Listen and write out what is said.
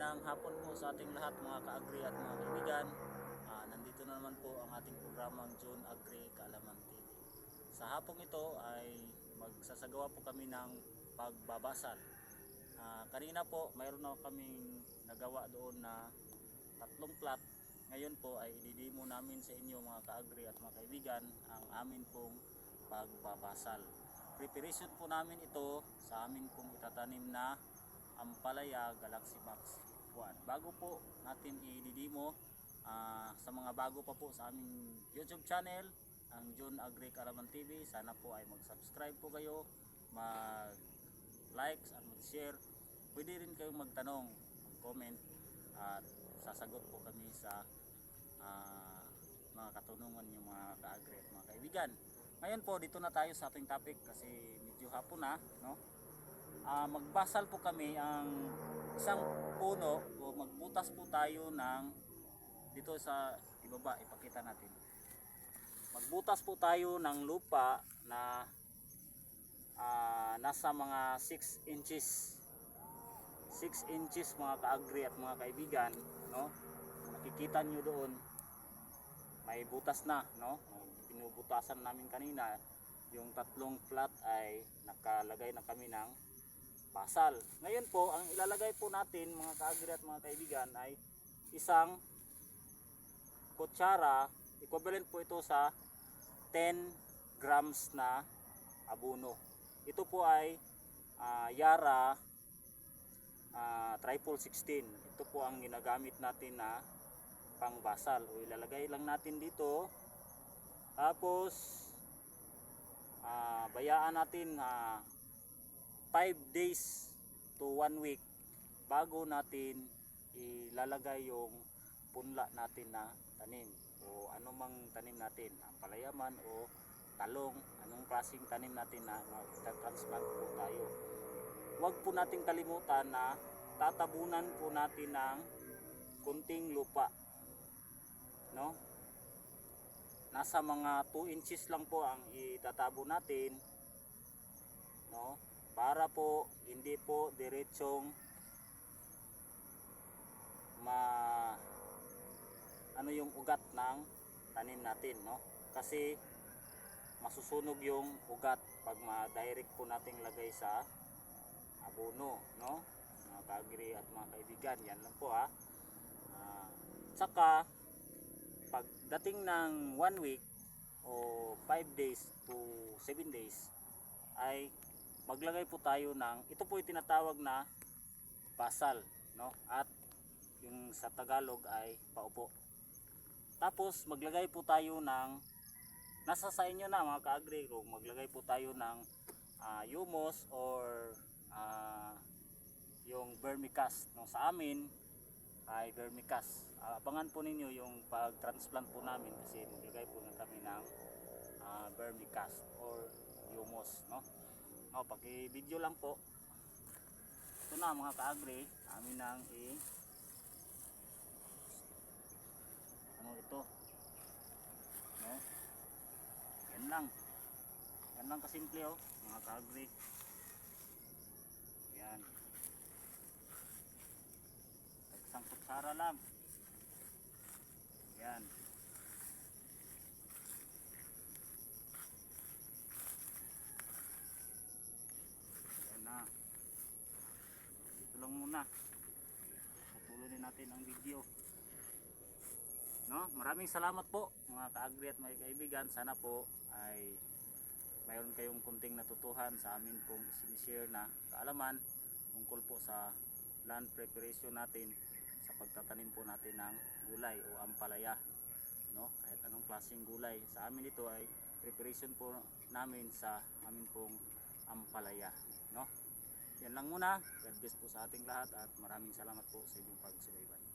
Magandang hapon po sa ating lahat mga ka-agri at mga kaibigan. Ah, nandito na naman po ang ating programang June Agri Kaalaman TV. Sa hapong ito ay magsasagawa po kami ng pagbabasal. Ah, kanina po mayroon na kaming nagawa doon na tatlong plot. Ngayon po ay ididimo namin sa inyo mga ka-agri at mga kaibigan ang amin pong pagbabasal. Preparation po namin ito sa amin pong itatanim na Ampalaya Galaxy Box 1. Bago po natin i-demo ah, sa mga bago pa po sa aming YouTube channel, ang John Agri Karaman TV, sana po ay mag-subscribe po kayo, mag-like at mag-share. Pwede rin kayong magtanong, mag-comment at sasagot po kami sa ah, mga katanungan yung mga ka-agri at mga kaibigan. Ngayon po, dito na tayo sa ating topic kasi medyo hapon na, no? Ah, magbasal po kami ang isang puno o magbutas po tayo ng dito sa ibaba ipakita natin. Magbutas po tayo ng lupa na ah, nasa mga 6 inches. 6 inches mga kaagri at mga kaibigan no? Makikita nyo doon may butas na no? Pinubutasan namin kanina. Yung tatlong flat ay nakalagay na kami ng basal. Ngayon po, ang ilalagay po natin mga kaagri at mga kaibigan ay isang kutsara, equivalent po ito sa 10 grams na abono. Ito po ay ah, Yara ah, Triple 16. Ito po ang ginagamit natin na pangbasal. O ilalagay lang natin dito. Tapos ah, bayaan natin na 5 days to 1 week bago natin ilalagay yung punla natin na tanim o anumang tanim natin, ang palayaman o talong, anong klaseng tanim natin na mag-transplant po tayo. Huwag po nating kalimutan na tatabunan po natin ng kunting lupa. No? Nasa mga 2 inches lang po ang itatabo natin. No? Para po hindi po diretsong ma ano yung ugat ng tanim natin no? Kasi masusunog yung ugat pag ma-direct po nating lagay sa abono no? Mga kagri at mga kaibigan yan lang po ha? Ah, saka pagdating ng 1 week o 5 days to 7 days ay maglagay po tayo ng ito po yung tinatawag na basal no? At yung sa Tagalog ay paupo. Tapos maglagay po tayo ng nasa sa inyo na mga ka-agri kung maglagay po tayo ng ah, humus or ah, yung vermicast no? Sa amin ay vermicast. Ah, abangan po ninyo yung pag-transplant po namin kasi maglagay po na kami ng ah, vermicast or humus no No, paki-video lang po. Ito na mga ka-agri, amin nang i Ano ito? No? Yan lang. Yan lang kasimple oh, mga ka-agri. Yan. Isang kutsara lang. Yan. Ayan na. Muna. Patuloy natin ang video. No, maraming salamat po mga ka-agri at mga kaibigan. Sana po ay mayroon kayong kunting natutuhan sa amin pong sinishare na kaalaman tungkol po sa land preparation natin sa pagtatanim po natin ng gulay o ampalaya. No, kahit anong klaseng gulay. Sa amin ito ay preparation po namin sa amin pong ampalaya. No? Yan lang muna. God bless po sa ating lahat at maraming salamat po sa inyong pagsubaybay.